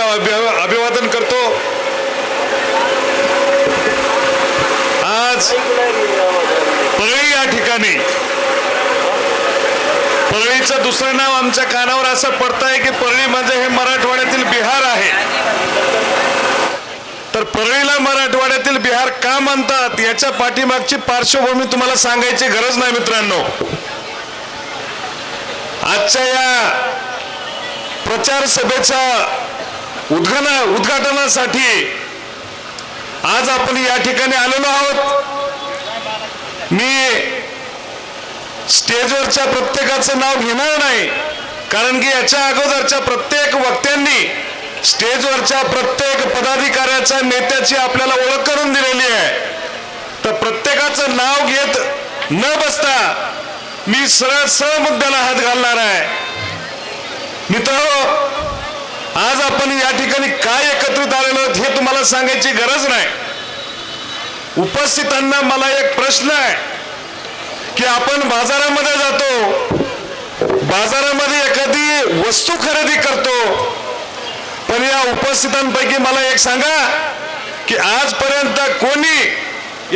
अभिवादन करतो. आज परळी या ठिकाणी. परळीचं दुसरं नाव आमच्या कानावर असं पडत आहे की परळी म्हणजे हे मराठवाड्यातील बिहार आहे. तर परळीला मराठवाड्यातील बिहार का म्हणतात याच्या पाठीमागची पार्श्वभूमी तुम्हाला सांगायची गरज नाही मित्रांनो. आजच्या या प्रचार सभेचा उद्घाना उद्घाटनासाठी आज आपण या ठिकाणी आलेलो आहोत. मी स्टेजवरच्या प्रत्येकाचं नाव घेणार नाही कारण की याच्या अगोदरच्या प्रत्येक वक्त्यांनी स्टेजवरच्या प्रत्येक पदाधिकाऱ्याच्या नेत्याची आपल्याला ओळख करून दिलेली आहे. तर प्रत्येकाचं नाव घेत न बसता मी सरळ सरळ मुद्द्याला हात घालणार आहे. मित्र आपण या ठिकाणी काय एकत्रित आलेलो हे तुम्हाला सांगायची गरज नाही. उपस्थितांना मला एक प्रश्न आहे की आपण बाजारामध्ये जातो बाजारामध्ये एखादी वस्तू खरेदी करतो पण या उपस्थितांपैकी मला एक सांगा की आजपर्यंत कोणी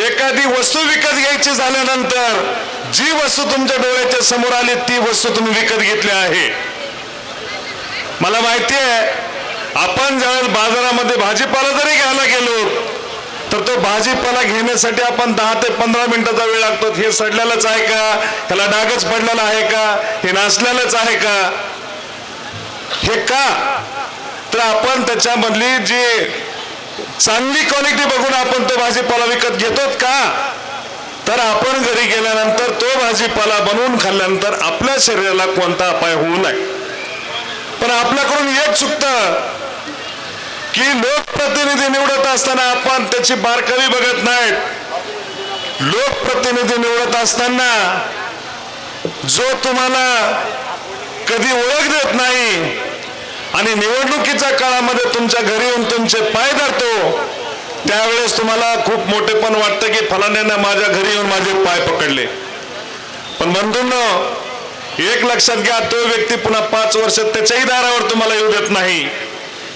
एखादी वस्तू विकत घ्यायची झाल्यानंतर जी वस्तू तुमच्या डोळ्याच्या समोर आली ती वस्तू तुम्ही विकत घेतली आहे. मला माहिती आहे आपण ज्यावेळेस बाजारामध्ये भाजीपाला जरी घ्यायला गेलो तर तो भाजीपाला घेण्यासाठी आपण दहा ते पंधरा मिनिटाचा वेळ लागतो. हे सडलेलंच आहे का? त्याला डागच पडलेला आहे का? हे नाचलेलंच आहे का? हे का? तर आपण त्याच्यामधली जी चांगली क्वालिटी बघून आपण तो भाजीपाला विकत घेतो का? तर आपण घरी गेल्यानंतर तो भाजीपाला बनवून खाल्ल्यानंतर आपल्या शरीराला कोणता अपाय होऊ नये. पण आपल्याकडून एक चुकतं. की लोकप्रतिनिधी निवडत असताना आपण त्याची बारकावी बघत नाहीत. लोकप्रतिनिधी निवडत असताना जो तुम्हाला कधी ओळख देत नाही आणि निवडणुकीच्या काळामध्ये तुमच्या घरी येऊन तुमचे पाय धरतो त्यावेळेस तुम्हाला खूप मोठे पण वाटतं की फलाण्यानं माझ्या घरी येऊन माझे पाय पकडले. पण म्हणून एक लक्षात घ्या तो व्यक्ती पुन्हा पाच वर्ष त्याच्याही दारावर तुम्हाला येऊ देत नाही.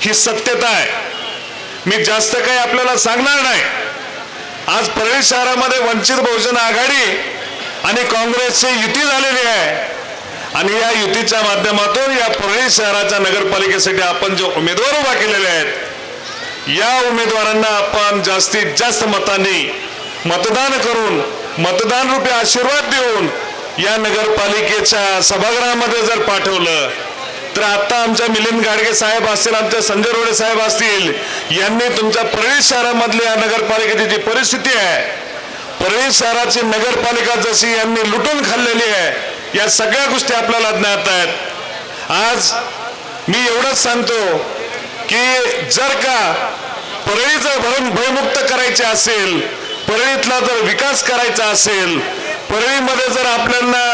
ही सत्यता आहे. मी जास्त काही आपल्याला सांगणार नाही. आज परळी शहरामध्ये वंचित बहुजन आघाडी आणि काँग्रेसची युती झालेली आहे. आणि या युतीच्या माध्यमातून या परळी शहराच्या नगरपालिकेसाठी आपण जे उमेदवार उभा केलेले आहेत या उमेदवारांना आपण जास्तीत जास्त मतांनी मतदान करून मतदान रूपी आशीर्वाद देऊन या नगरपालिकेच्या सभागृहामध्ये जर पाठवलं तर आता आमच्या मिलिंद गाडगे साहेब असतील आमच्या संजय रोडे साहेब असतील यांनी तुमच्या परळी शहरामधली या नगरपालिकेची जी परिस्थिती आहे परळी शहराची नगरपालिका जशी यांनी लुटून खाल्लेली आहे या सगळ्या गोष्टी आपल्याला ज्ञात आहेत. आज मी एवढंच सांगतो की जर का परळी जर भरून भयमुक्त करायचे असेल परळीतला जर विकास करायचा असेल परळीमध्ये जर आपल्याला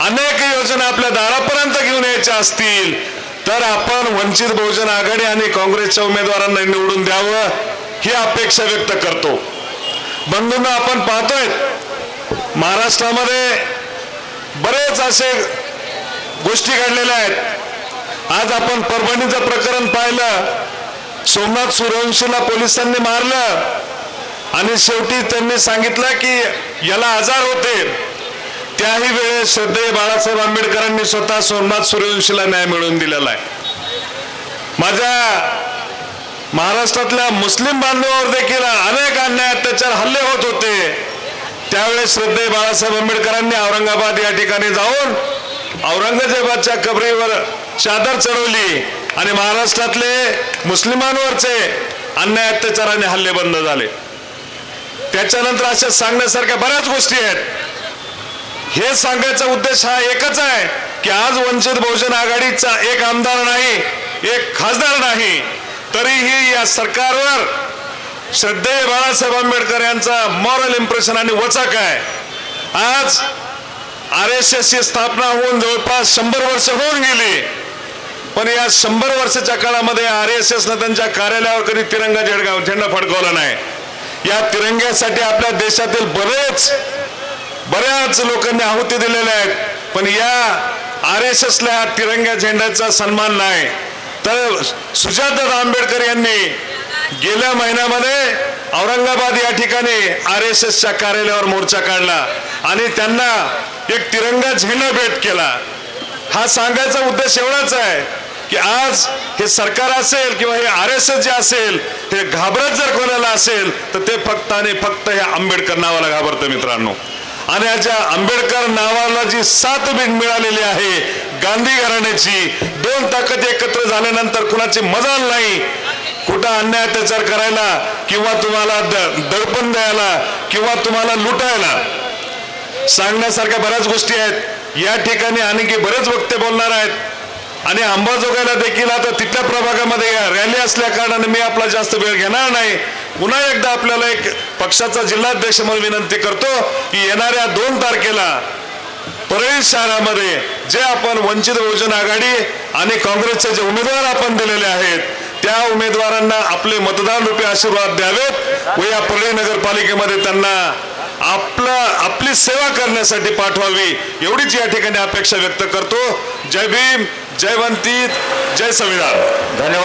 अनेक योजना आपल्या दारापर्यंत घेऊन यायच्या असतील. तर आपण वंचित बहुजन आघाडी आणि काँग्रेसच्या उमेदवारांना निवडून द्यावं ही अपेक्षा व्यक्त करतो. बंधूंना आपण पाहतोय महाराष्ट्रामध्ये बरेच असे गोष्टी घडलेल्या आहेत. आज आपण परभणीचं प्रकरण पाहिलं सोमनाथ सूर्यवंशीला पोलिसांनी मारलं. आणि शेवटी त्यांनी सांगितलं की याला आजार होते. त्याही वेळेस श्रद्धेय बाळासाहेब आंबेडकरांनी स्वतः सोमनाथ सूर्यवंशीला न्याय मिळवून दिलेला आहे. माझ्या महाराष्ट्रातल्या मुस्लिम बांधवावर देखील अनेक अन्याय अत्याचार हल्ले होत होते. त्यावेळेस श्रद्धेय बाळासाहेब आंबेडकरांनी औरंगाबाद या ठिकाणी जाऊन औरंगजेबाच्या कबरीवर चादर चढवली आणि महाराष्ट्रातले मुस्लिमांवरचे अन्याय अत्याचार आणि हल्ले बंद झाले. त्याच्यानंतर अशा सांगण्यासारख्या बऱ्याच गोष्टी आहेत. हे सांगायचा उद्देश हा एकच आहे की आज वंचित बहुजन आघाडीचा एक आमदार नाही एक खासदार नाही तरीही या सरकारवर श्रद्धेय बाळासाहेब आंबेडकर यांचा मॉरल इम्प्रेशन आणि वचक आहे. आज आर एस एस ची स्थापना होऊन जवळपास शंभर वर्ष होऊन गेली. पण या शंभर वर्षाच्या काळामध्ये आर एस एस न त्यांच्या कार्यालयावर कधी तिरंगा झेडगाव झेंडा फडकवला नाही. या तिरंग्यासाठी आपल्या देशातील बरेच बऱ्याच लोकांनी आहुती दिलेल्या आहेत पण या आर एस एसला तिरंगा तिरंग्या झेंड्याचा सन्मान नाही. तर सुजाता आंबेडकर यांनी गेल्या महिन्यामध्ये औरंगाबाद या ठिकाणी आर एस एसच्या कार्यालयावर मोर्चा काढला आणि त्यांना एक तिरंगा झेंडा भेट केला. हा सांगायचा उद्देश एवढाच आहे की आज हे सरकार असेल किंवा हे आर एस एस जे असेल हे घाबरत जर कोणाला असेल तर ते फक्त आणि फक्त हे आंबेडकर नावाला घाबरतं मित्रांनो. आणि याच्या आंबेडकर नावाला जी सात बीट मिळालेली आहे गांधी घराण्याची दोन ताकद एकत्र झाल्यानंतर कुणाची मजाल नाही? कुठं अन्याय अत्याचार करायला किंवा तुम्हाला द- दडपण द्यायला किंवा तुम्हाला लुटायला? सांगण्यासारख्या बऱ्याच गोष्टी आहेत. या ठिकाणी आणखी बरेच वक्ते बोलणार आहेत. आणि अंबाजोगाईला देखील आता तिथल्या प्रभागामध्ये रॅली असल्या कारणाने मी आपला जास्त वेळ घेणार नाही. पुन्हा एकदा आपल्याला एक पक्षाचा जिल्हाध्यक्ष म्हणून विनंती करतो की येणाऱ्या दोन तारखेला परळी शहरामध्ये जे आपण वंचित बहुजन आघाडी आणि काँग्रेसचे जे उमेदवार आपण दिलेले आहेत त्या उमेदवारांना आपले मतदान रूपी आशीर्वाद द्यावेत व या परळी नगरपालिकेमध्ये त्यांना आपला आपली सेवा करण्यासाठी पाठवावी एवढीच या ठिकाणी अपेक्षा व्यक्त करतो. जय भीम जय वंतीत जय संविधान. धन्यवाद.